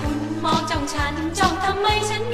คุณมองจ้องฉันจ้องทำไมฉัน